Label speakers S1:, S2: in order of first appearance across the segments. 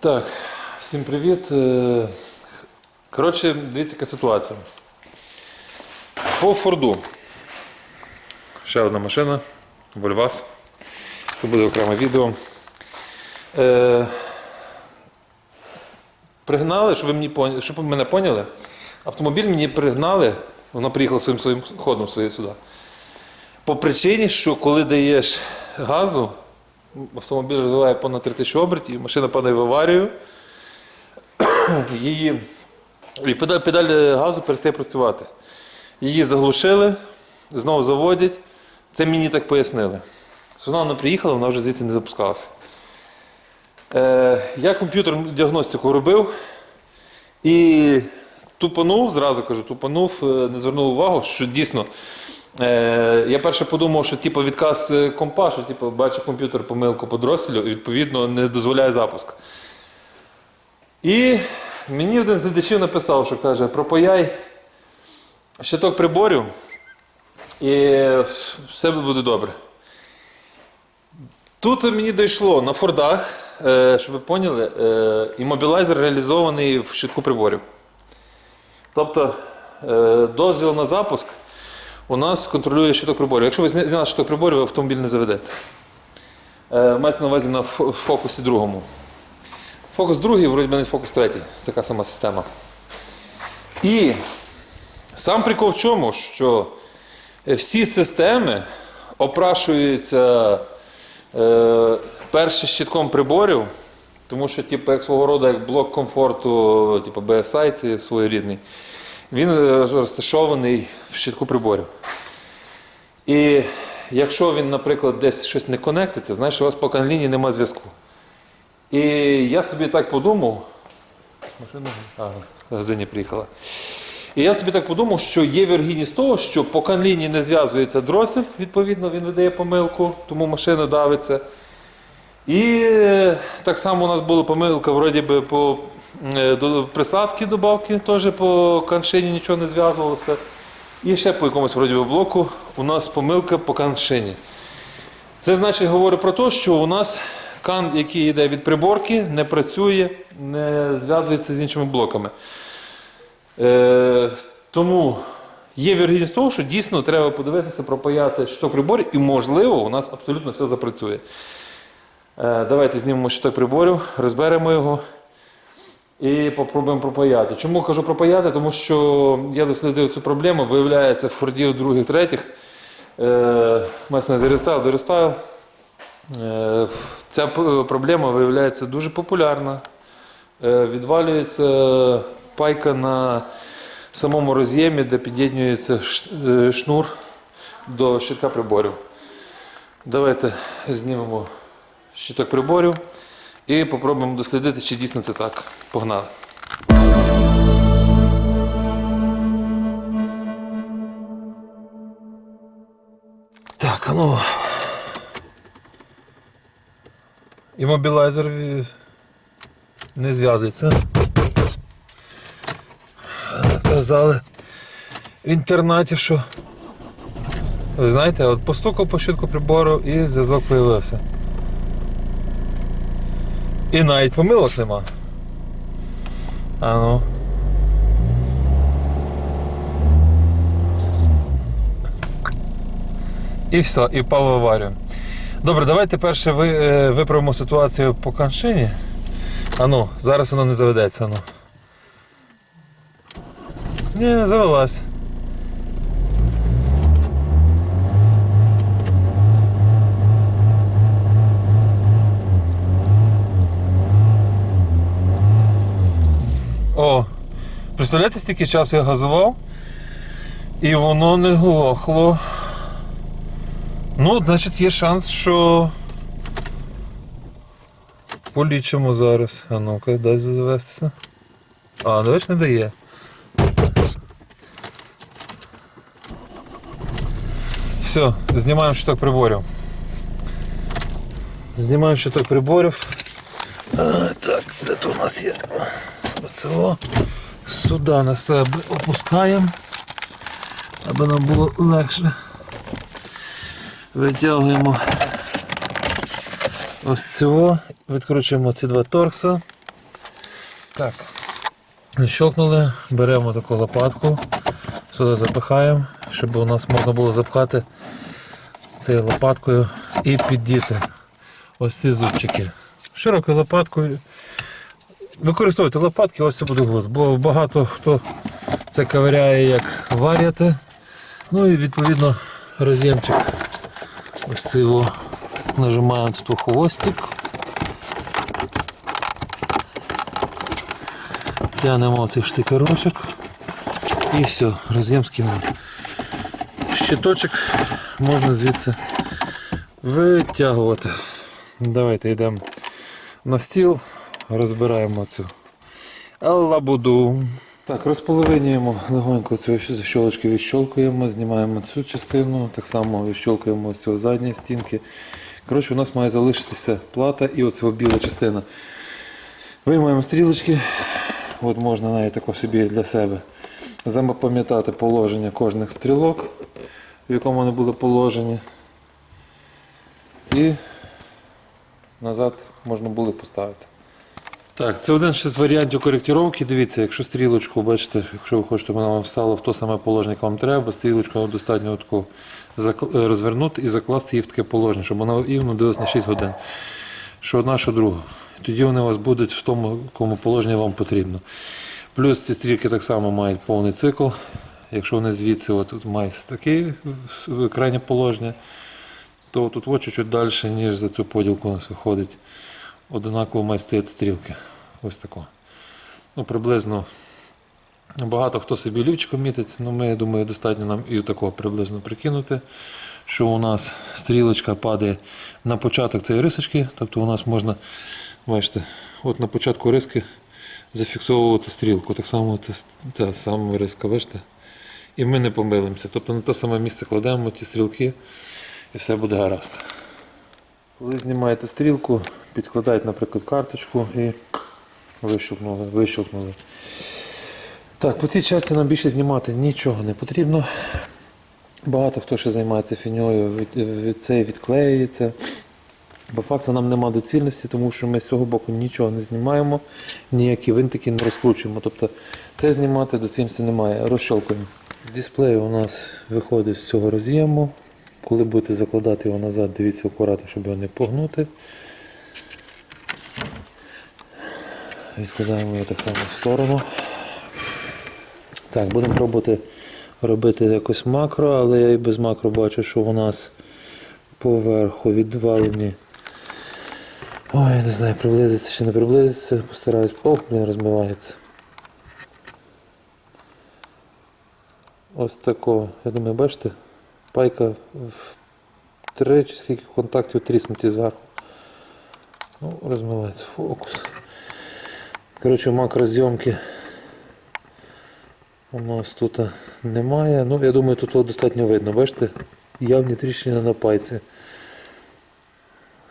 S1: Так, всім привіт. Е, Коротше, дивіться, яка ситуація. По Форду. Ще одна машина. Вольвас. Тут буде окреме відео. Е, пригнали, щоб ви, мені щоб мене поняли. Автомобіль мені пригнали, вона приїхала своїм своїм ходом своє сюди. По причині, що коли даєш газу, автомобіль розвиває понад 3000 обертів, машина падає в аварію, її і педаль, педаль газу перестає працювати. Її заглушили, знову заводять. Це мені так пояснили. Вона не приїхала, вона вже звідси не запускалася. Е, я комп'ютерну діагностику робив і тупанув, зразу кажу, тупанув, е, не звернув увагу, що дійсно. Е, я перше подумав, що типу, відказ е, компа, що типу, бачу комп'ютер помилку по дроселю і відповідно не дозволяє запуск. І мені один з глядачів написав, що каже, пропаяй щиток приборів і все буде добре. Тут мені дійшло на фордах, е, щоб ви поняли, е, іммобілайзер реалізований в щитку приборів. Тобто е, дозвіл на запуск у нас контролює щиток приборів. Якщо ви зняли щиток приборів, ви автомобіль не заведете. Е, Мається на увазі на фокусі другому. Фокус другий, вроді не фокус третій. Така сама система. І сам прикол в чому, що всі системи опрашуються е, першим щитком приборів, тому що, типу, як свого роду, як блок комфорту, типу BSI, це своєрідний, він е, розташований в щитку приборів. І якщо він, наприклад, десь щось не конектиться, значить у вас по лінії немає зв'язку. І я собі так подумав. Машина? А, газині приїхала. І я собі так подумав, що є віргідність того, що по канліні не зв'язується дросель, відповідно, він видає помилку, тому машина давиться. І е, так само у нас була помилка вроді би, по присадки добавки, теж по каншині нічого не зв'язувалося. І ще по якомусь вроді блоку у нас помилка по каншині. Це значить говорить про те, що у нас кан, який йде від приборки, не працює, не зв'язується з іншими блоками. Е, тому є вірогідність того, що дійсно треба подивитися, пропаяти щиток приборів, і можливо, у нас абсолютно все запрацює. Е, давайте знімемо щиток приборів, розберемо його і попробуємо пропаяти. Чому кажу пропаяти? Тому що я дослідив цю проблему, виявляється, в фордів других, третіх. Месне дорестайл. Е, Ця проблема виявляється дуже популярна. Е, Відвалюється пайка на самому роз'ємі, де під'єднується ш- е, шнур до щитка приборів. Давайте знімемо щиток приборів і попробуємо дослідити, чи дійсно це так. Погнали. Так, ну. Іммобілайзер ві- не зв'язується. Казали в інтернаті, що. Ви знаєте, от постукав по щитку прибору і зв'язок появився. І навіть помилок нема. А ну. І все, і впав в аварію. Добре, давайте перше ви, е, виправимо ситуацію по каншині. А ну, зараз воно не заведеться. Ну. Ні, завелась. О, представляєте, стільки часу я газував, і воно не глохло. Ну, значить, є шанс, що. Полічимо зараз. А ну-ка, дай завестися. А, дивись, не дає. Все, знімаємо щиток приборів. Знімаємо щиток приборів. А, так, де то у нас є? Оцього. Сюди на себе опускаємо, аби нам було легше. Витягуємо ось цього, відкручуємо ці два торкса. Так. Щелкнули, беремо таку лопатку, сюди запихаємо, щоб у нас можна було запхати цією лопаткою і піддіти ось ці зубчики. Широкою лопаткою. Використовуйте лопатки, ось це буде гуд. Бо багато хто це ковиряє як варяти. Ну і відповідно роз'ємчик. Ось цей його нажимаємо тут у хвостик. Тянемо цей штикерочок і все, роз'єм скинули. Щиточок можна звідси витягувати. Давайте йдемо на стіл, розбираємо цю лабуду. Так, розполовинюємо легонько цю защолочки відщолкуємо, знімаємо цю частину, так само відщолкуємо з цього задньої стінки. Коротше, у нас має залишитися плата і оця біла частина. Виймаємо стрілочки, от можна навіть тако собі для себе запам'ятати положення кожних стрілок, в якому вони були положені. І назад можна було поставити. Так, це один ще з варіантів коректировки. Дивіться, якщо стрілочку, бачите, якщо ви хочете, щоб вона вам стала в то саме положення, яке вам треба, стрілочку достатньо таку е, розвернути і закласти її в таке положення, щоб вона івно дивилась на 6 годин. Що одна, що друга. Тоді вони у вас будуть в тому, якому положенні вам потрібно. Плюс ці стрілки так само мають повний цикл. Якщо вони звідси от, от мають таке крайнє положення, то тут чуть-чуть далі, ніж за цю поділку у нас виходить. Одинаково мають стояти стрілки. Ось тако. Ну, приблизно багато хто собі лівчиком мітить, але ми, я думаю, достатньо нам і такого приблизно прикинути, що у нас стрілочка падає на початок цієї рисочки, тобто у нас можна, бачите, от на початку риски зафіксовувати стрілку. Так само ця сама риска, бачите? І ми не помилимося. Тобто на те саме місце кладемо ті стрілки і все буде гаразд. Коли знімаєте стрілку, підкладаєте, наприклад, карточку і вищелкнули, вищелкнули. Так, по цій часті нам більше знімати нічого не потрібно. Багато хто ще займається фіньою, від, це відклеюється. По факту нам нема доцільності, тому що ми з цього боку нічого не знімаємо, ніякі винтики не розкручуємо. Тобто це знімати доцільності немає. Розщелкуємо. Дисплей у нас виходить з цього роз'єму. Коли будете закладати його назад, дивіться акуратно, щоб його не погнути. Відкладаємо його так само в сторону. Так, будемо пробувати робити якось макро, але я і без макро бачу, що у нас поверху відвалені. Ой, не знаю, приблизиться чи не приблизиться. Постараюсь. Ох, блін, розмивається. Ось такого. Я думаю, бачите? Пайка в три чи скільки контактів тріснуті зверху. Ну, розмивається фокус. Коротше, макрозйомки у нас тут немає. Ну, я думаю, тут достатньо видно, бачите? Явні тріщини на пайці.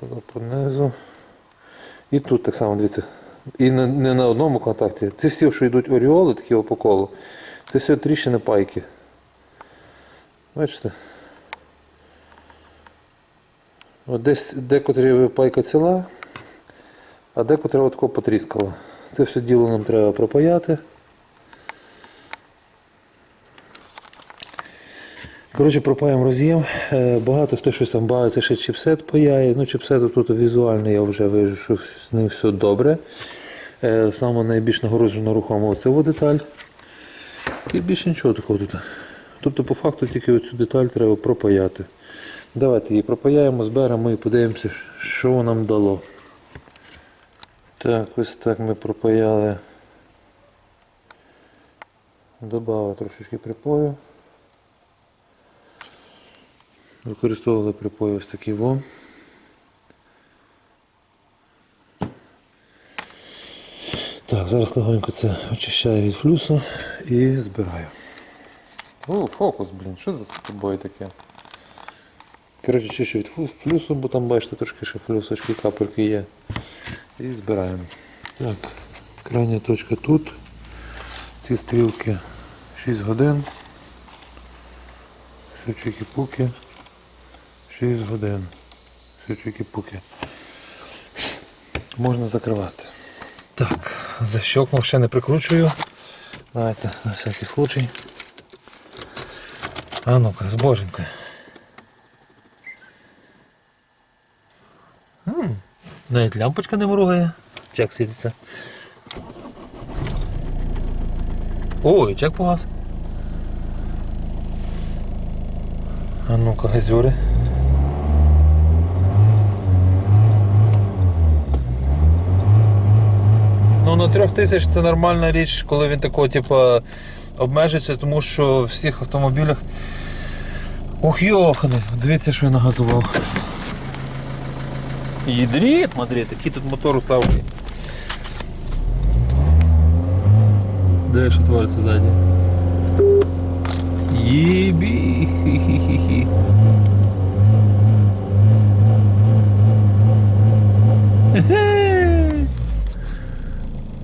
S1: Сюди понизу. І тут так само, дивіться. І не, на одному контакті. Це всі, що йдуть оріоли, такі по колу, це все тріщини пайки. Бачите? От десь декотрі пайка ціла, а декотра отко потріскала. Це все діло нам треба пропаяти. Коротше, пропаємо роз'єм. Е, Багато хто щось там бавиться, ще чіпсет паяє. Ну, чіпсет тут візуально я вже вижу, що з ним все добре. Е, Саме найбільш нагороджена рухома оця деталь. І більше нічого такого тут. Тобто, по факту тільки оцю деталь треба пропаяти. Давайте її пропаяємо, зберемо і подивимося, що нам дало. Так, ось так ми пропаяли. Добавили трошечки припою. Використовували припої ось такі во. Так, зараз легонько це очищаю від флюсу і збираю. О, фокус, блін, що за тобою таке? Коротше, чищу від флюсу, бо там бачите трошки ще флюсочки, капельки є. І збираємо. Так, крайня точка тут. Ці стрілки 6 годин. Сючики пуки. 6 годин. Сючики пуки. Можна закривати. Так, защелкнув, ще не прикручую. Давайте на всякий случай. А ну-ка, з. Навіть лямпочка не моргає. Чек світиться. Ой, чек погас. А ну-ка, газюри. Ну, на трьох тисяч це нормальна річ, коли він такого, типу, обмежиться, тому що в всіх автомобілях. Ох, йохани, дивіться, що я нагазував. Їдріт, Мадрид, який тут мотор уставлений. Де що твориться ззаді? Єбі, хі-хі-хі-хі.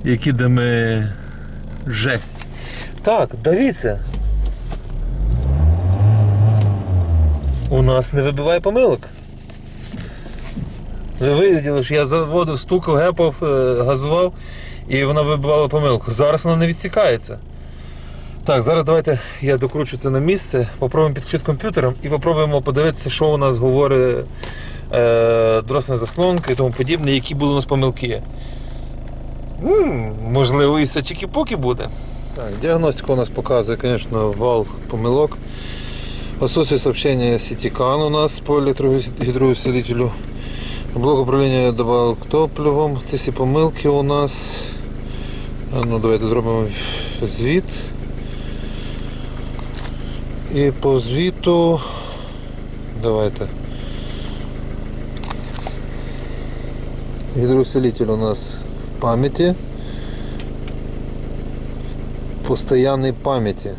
S1: Які дами жесть. Так, дивіться. У нас не вибиває помилок. Ви виділи, що я заводив, стукав, гепав, е, газував і вона вибивала помилку. Зараз вона не відсікається. Так, зараз давайте я докручу це на місце, попробуємо підключити комп'ютером і попробуємо подивитися, що у нас говорить е, дросна заслонка і тому подібне, які були у нас помилки. М, можливо, і все чікі-поки буде. Так, діагностика у нас показує, звісно, вал помилок. Отсутствие сообщения CT-CAN у нас по электрогидроусилителю. Блок управління добавок топливом. Ці всі помилки у нас. Ну, давайте зробимо звіт. І по звіту. Давайте. Гидроусилитель у нас в памяти. Постоянной памяти.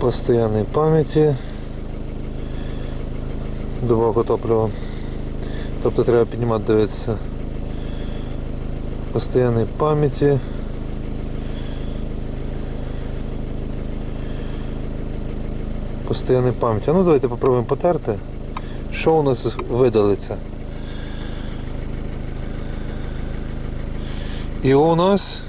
S1: Постоянной памяти. Добавка топлива. Тобто треба піднімати, дивитися. Постоянной памяти. Постоянной пам'яті. Ну давайте попробуємо потерти. Що у нас видалиться? І у нас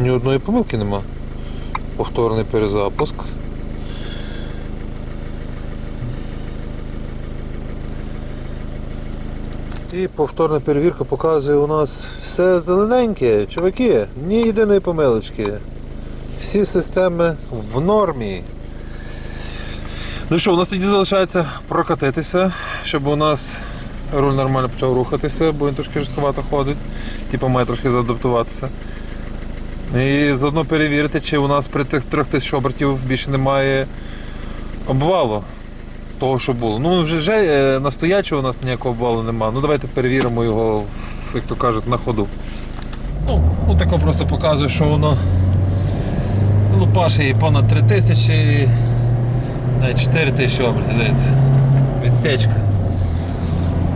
S1: ні одної помилки нема. Повторний перезапуск. І повторна перевірка показує у нас все зелененьке, чуваки, ні єдиної помилочки. Всі системи в нормі. Ну що, у нас тоді залишається прокатитися, щоб у нас руль нормально почав рухатися, бо він трошки жорсткувато ходить, типу має трошки заадаптуватися. І заодно перевірити, чи у нас при тих трьох тисяч обертів більше немає обвалу того, що було. Ну, вже, е, на стоячого у нас ніякого обвалу немає. Ну давайте перевіримо його, як то кажуть, на ходу. Ну, ну тако просто показує, що воно лупаше і понад 3 тисячі, навіть 4 тисячі обертів, дивіться. Відсечка.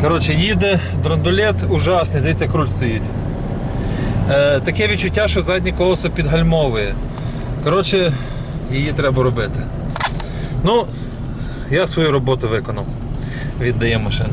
S1: Коротше, їде драндулет ужасний, дивіться, як руль стоїть. Е, таке відчуття, що заднє колесо підгальмовує. Коротше, її треба робити. Ну, я свою роботу виконав. Віддає машину.